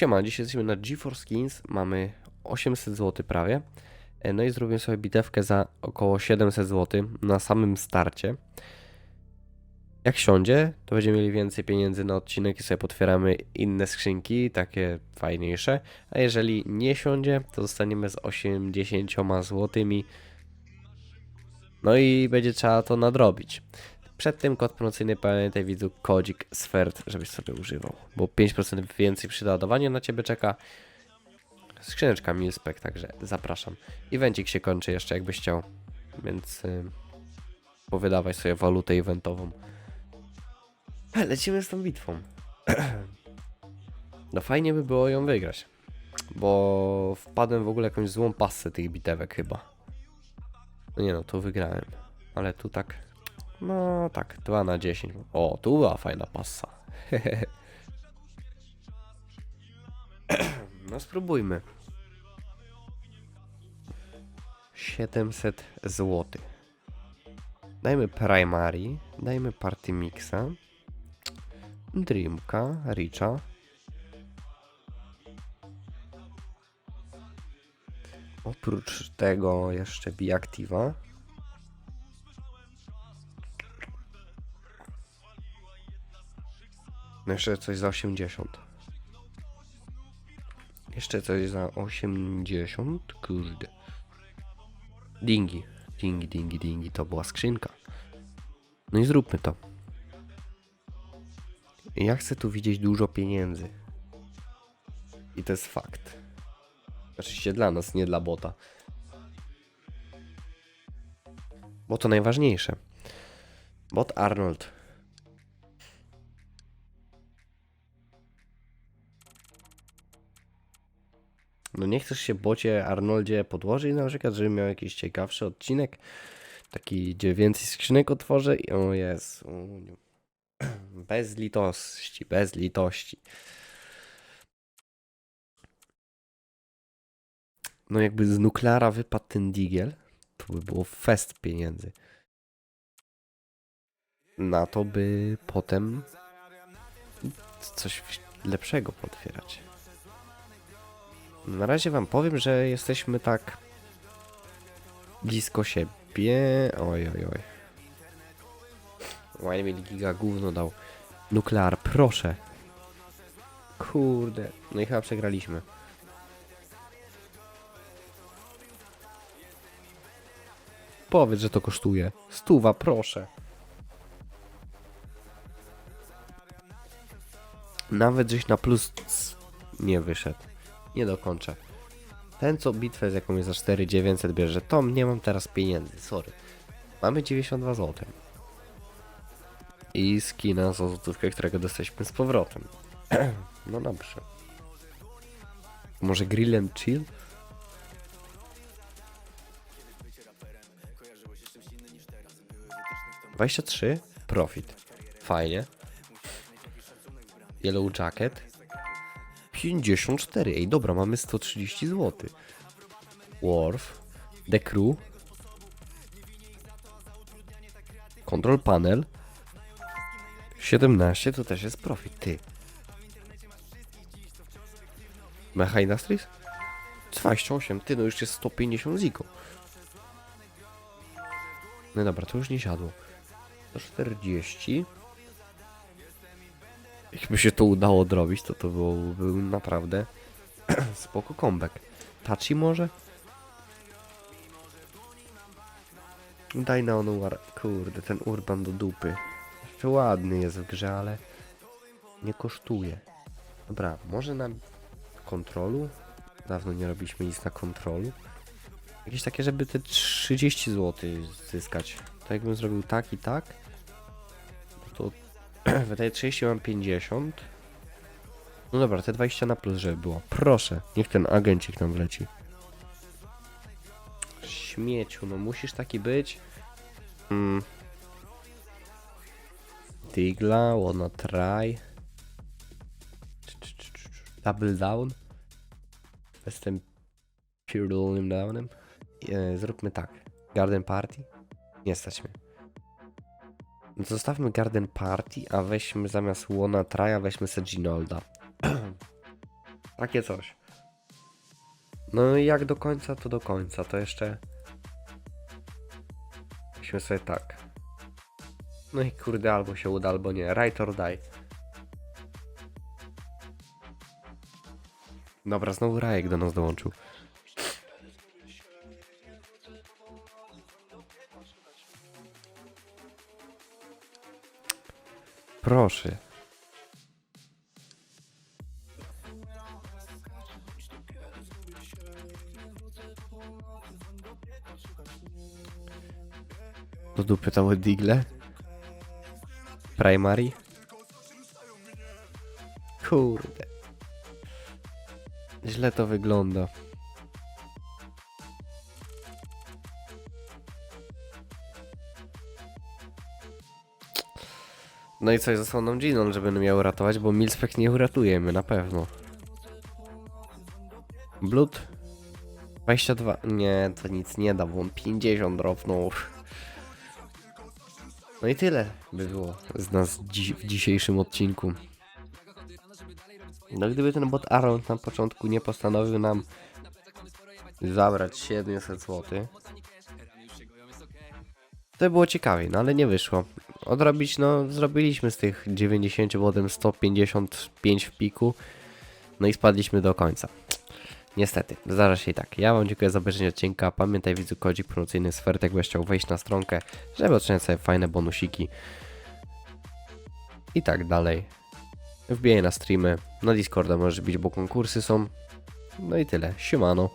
Siema, dzisiaj jesteśmy na GeForce Skins, mamy 800 zł prawie. E, No i zrobimy sobie bitewkę za około 700 zł na samym starcie. Jak siądzie, to będziemy mieli więcej pieniędzy na odcinek i sobie potwieramy inne skrzynki, takie fajniejsze. A jeżeli nie siądzie, to zostaniemy z 80 zł. No i będzie trzeba to nadrobić. Przed tym kod promocyjny pamiętaj widzu kodzik SFERT, żebyś sobie używał, bo 5% więcej przy doładowaniu na ciebie czeka. Skrzyneczka Milspec, także zapraszam. Evencik się kończy jeszcze jakbyś chciał, więc y, powydawaj sobie walutę eventową. E, Lecimy z tą bitwą. no fajnie by było ją wygrać, bo wpadłem w ogóle jakąś złą pasę tych bitewek chyba. No nie no, tu wygrałem, ale tu tak no tak, 2 na 10. O, tu była fajna passa. no spróbujmy. 700 zł. Dajmy Primary, dajmy Party Mixa, Dreamka, Richa. Oprócz tego jeszcze Biactiva. No jeszcze coś za 80. Jeszcze coś za 80. Kurde. Dingi. Dingi, dingi, dingi. To była skrzynka. No i zróbmy to. Ja chcę tu widzieć dużo pieniędzy. I to jest fakt. Oczywiście dla nas, nie dla bota. Bo to najważniejsze. Bot Arnold No nie chcesz się bocie Arnoldzie podłożyć na przykład, żeby miał jakiś ciekawszy odcinek? Taki, gdzie więcej skrzynek otworzę i o jest. Bez litości, bez litości. No jakby z nukleara wypadł ten digiel, to by było fest pieniędzy. Na to by potem coś lepszego potwierać. Na razie wam powiem, że jesteśmy tak blisko siebie. Oj, oj, oj. Łaj mieli giga gówno dał. Nuklear, proszę. Kurde. No i chyba przegraliśmy. Powiedz, że to kosztuje. Stuwa, proszę. Nawet żeś na plus nie wyszedł nie dokończę. Ten co bitwę z jaką jest za 4900 bierze, to nie mam teraz pieniędzy, sorry. Mamy 92 zł. I skina za złotówkę, którego dostaliśmy z powrotem. no dobrze. Może grill and chill? Dwadzieścia trzy profit. Fajnie. Yellow jacket. 54. Ej, dobra, mamy 130 zł. Worf. The Crew. Control Panel. 17 to też jest profit, ty. Mecha Industries? 28, ty, no już jest 150 ziko. No dobra, to już nie siadło. 140. Jakby się to udało odrobić, to to było, był naprawdę spoko comeback. Tachi może? Daj na Onuar. Kurde, ten Urban do dupy. Jeszcze ładny jest w grze, ale nie kosztuje. Dobra, może na kontrolu? Dawno nie robiliśmy nic na kontrolu. Jakieś takie, żeby te 30 zł zyskać. To jakbym zrobił tak i tak, to Wydaje 30, mam 50. No dobra, te 20 na plus, żeby było. Proszę, niech ten agencik nam wleci. Śmieciu, no musisz taki być. Mm. Digla, wanna try. Double down. Jestem pierdolonym downem. E, zróbmy tak. Garden party. Nie stać mnie. No Zostawmy Garden Party, a weźmy zamiast Łona Traja, weźmy Seginolda. Takie coś. No i jak do końca, to do końca. To jeszcze... Musimy sobie tak. No i kurde, albo się uda, albo nie. Right or die. Dobra, znowu Rajek do nas dołączył. Proszę. Do dupy całe digle. Primary. Kurde. Źle to wygląda. No i coś został nam Ginon, żeby mnie miał ratować, bo Milspec nie uratujemy, na pewno. Blood? 22. Nie, to nic nie da, bo on 50 dropnął. No i tyle by było z nas dzi w dzisiejszym odcinku. No gdyby ten bot Aaron na początku nie postanowił nam zabrać 700 zł, to było ciekawie, no ale nie wyszło. Odrobić, no zrobiliśmy z tych 90 potem 155 w piku, no i spadliśmy do końca. Niestety, zdarza się i tak. Ja Wam dziękuję za obejrzenie odcinka. Pamiętaj widzu kodzik promocyjny Sfertek, byś chciał wejść na stronkę, żeby otrzymać sobie fajne bonusiki i tak dalej. Wbijaj na streamy, na Discorda możesz bić, bo konkursy są. No i tyle. Siemano.